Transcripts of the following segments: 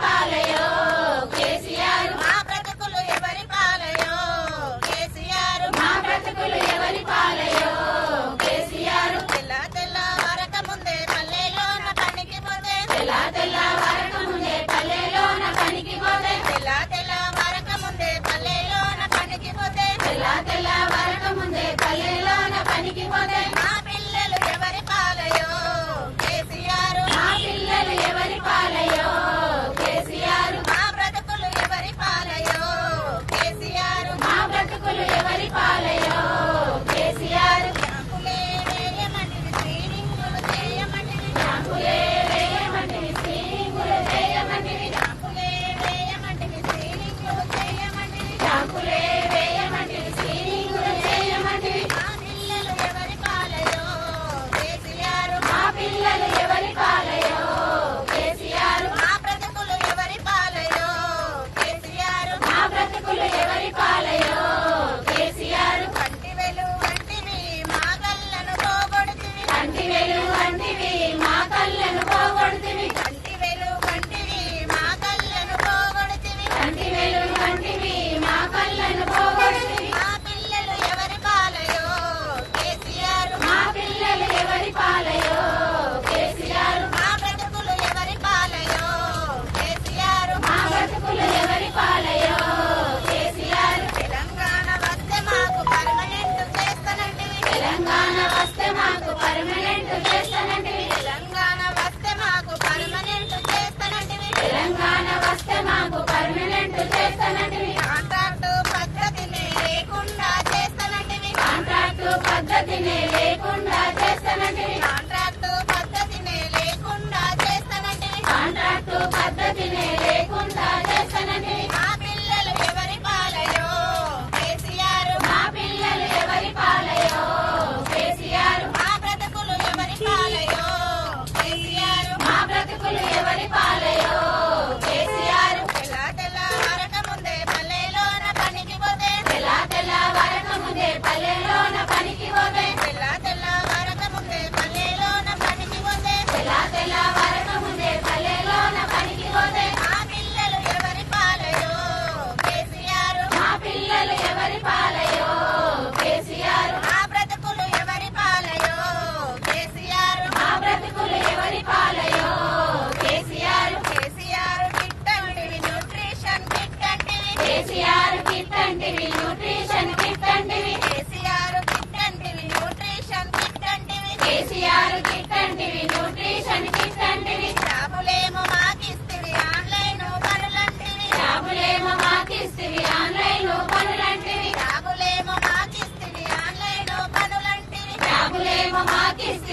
Pare. I'm a se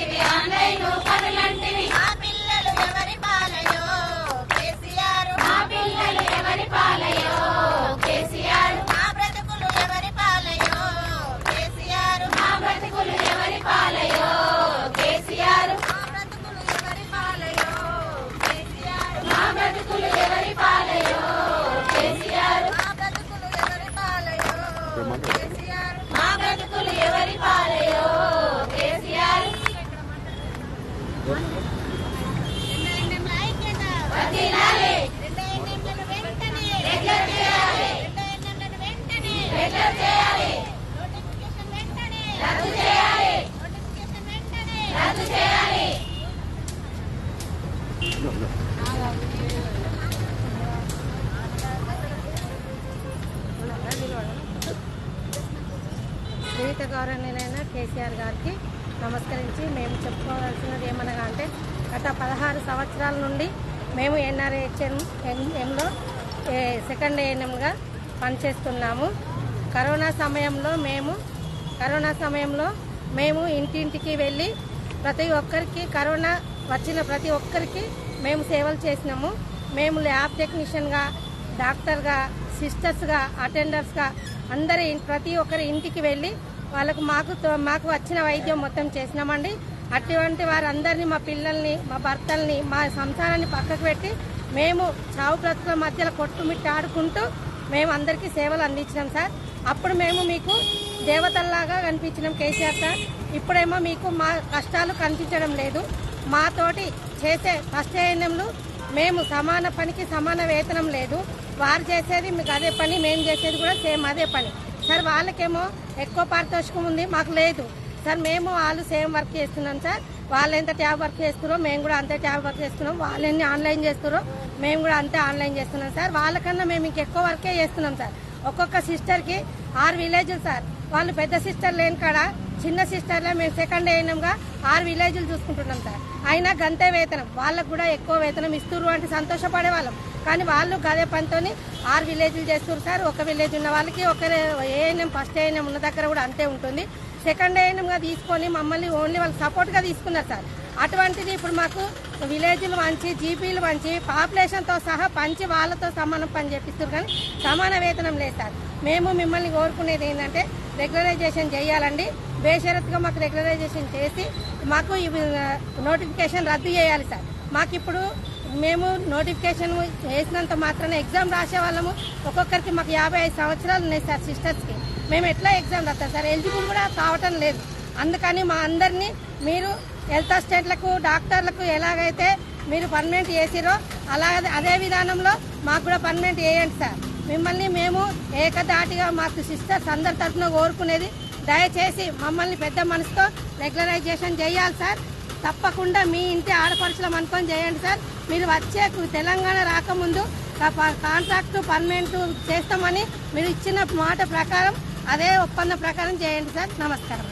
Sriyuta గౌరవనీయులైన కేసీఆర్ గారికి నమస్కరించి మేము చెప్పుకోవాల్సినది ఏమనగా అంటే గత పదహారు సంవత్సరాల నుండి మేము ఎన్ఆర్హెచ్ఎం ఎంలో సెకండ్ ఏఎన్ఎంగా పనిచేస్తున్నాము. కరోనా సమయంలో మేము కరోనా సమయంలో మేము ఇంటింటికి వెళ్ళి ప్రతి ఒక్కరికి కరోనా వచ్చిన ప్రతి ఒక్కరికి మేము సేవలు చేసినాము. మేము ల్యాబ్ టెక్నీషియన్గా డాక్టర్గా సిస్టర్స్గా అటెండర్స్గా అందరి ప్రతి ఒక్కరి ఇంటికి వెళ్ళి వాళ్ళకు మాకు తో- మాకు వచ్చిన వైద్యం మొత్తం చేసినామండి. అటువంటి వారందరినీ మా పిల్లల్ని మా భర్తల్ని మా సంసారాన్ని పక్కకు పెట్టి మేము చావు బ్రతుకుల మధ్యలో కొట్టుమిట్టి ఆడుకుంటూ మేము అందరికీ సేవలు అందించినాం సార్. అప్పుడు మేము మీకు దేవతల్లాగా కనిపించినాం కేసీఆర్ సార్. ఇప్పుడేమో మీకు మా కష్టాలు కనిపించడం లేదు. మాతోటి చేసే ఫస్ట్ మేము సమాన పనికి సమాన వేతనం లేదు. వారు చేసేది మీకు అదే పని మేము చేసేది కూడా సేమ్ అదే పని. సార్ వాళ్ళకేమో ఎక్కువ పారితోషికం ఉంది మాకు లేదు. సార్ మేము వాళ్ళు సేమ్ వర్క్ చేస్తున్నాం సార్. వాళ్ళు ఎంత ట్యాబ్ వర్క్ చేస్తున్నారో మేము కూడా అంతే ట్యాబ్ వర్క్ చేస్తున్నాం. వాళ్ళు ఎన్ని ఆన్లైన్ చేస్తున్నారో మేము కూడా అంతే ఆన్లైన్ చేస్తున్నాం సార్. వాళ్ళకన్నా మేము ఇంకెక్కువ వర్కే చేస్తున్నాం సార్. ఒక్కొక్క సిస్టర్కి ఆరు విలేజ్లు సార్. వాళ్ళు పెద్ద సిస్టర్ లేని కాడ చిన్న సిస్టర్లే మేము సెకండ్ అయినాంగా ఆరు విలేజ్లు చూసుకుంటున్నాం సార్. అయినా గంతే వేతనం. వాళ్ళకు కూడా ఎక్కువ వేతనం ఇస్తున్నారు అంటే సంతోషపడే వాళ్ళం. కానీ వాళ్ళు గదే పనితోని ఆరు విలేజ్లు చేస్తారు సార్. ఒక విలేజ్ ఉన్న వాళ్ళకి ఒకరే ఏఎన్ఎం ఫస్ట్ ఏఎన్ఎం ఉన్న దగ్గర కూడా అంతే ఉంటుంది. సెకండ్ ఏఎన్ఎంగా తీసుకొని మమ్మల్ని ఓన్లీ వాళ్ళు సపోర్ట్గా తీసుకున్నారు సార్. అటువంటిది ఇప్పుడు మాకు విలేజ్లు మంచి జీపీలు మంచి పాపులేషన్తో సహా పంచి వాళ్ళతో సమానం పని చేపిస్తారు కానీ సమాన వేతనం లేదు సార్. మేము మిమ్మల్ని కోరుకునేది ఏంటంటే రెగ్యులరైజేషన్ చేయాలండి. బేషరత్గా మాకు రెగ్యులరైజేషన్ చేసి మాకు ఇవి నోటిఫికేషన్ రద్దు చేయాలి సార్. మాకు ఇప్పుడు మేము నోటిఫికేషన్ వేసినంత మాత్రాన ఎగ్జామ్ రాసే వాళ్ళము. ఒక్కొక్కరికి మాకు యాభై ఐదు సంవత్సరాలు ఉన్నాయి సార్ సిస్టర్స్కి మేము ఎట్లా ఎగ్జామ్ రాస్తాం సార్? ఎలిజిబుల్ కూడా కావటం లేదు. అందుకని మా అందరినీ మీరు హెల్త్ అసిస్టెంట్లకు డాక్టర్లకు ఎలాగైతే మీరు పర్మనెంట్ చేసిరో అలా అదే విధానంలో మాకు కూడా పర్మనెంట్ చేయండి సార్. మిమ్మల్ని మేము ఏకదాటిగా మాకు సిస్టర్స్ అందరి తరఫున కోరుకునేది దయచేసి మమ్మల్ని పెద్ద మనసుతో రెగ్యులరైజేషన్ చేయాలి సార్. తప్పకుండా మీ ఇంటి ఆడపడుచులం అనుకొని చేయండి సార్. మీరు వచ్చే తెలంగాణ రాకముందు కాంట్రాక్టు పర్మనెంట్ చేస్తామని మీరు ఇచ్చిన మాట ప్రకారం అదే ఒప్పందం ప్రకారం చేయండి సార్. నమస్కారం.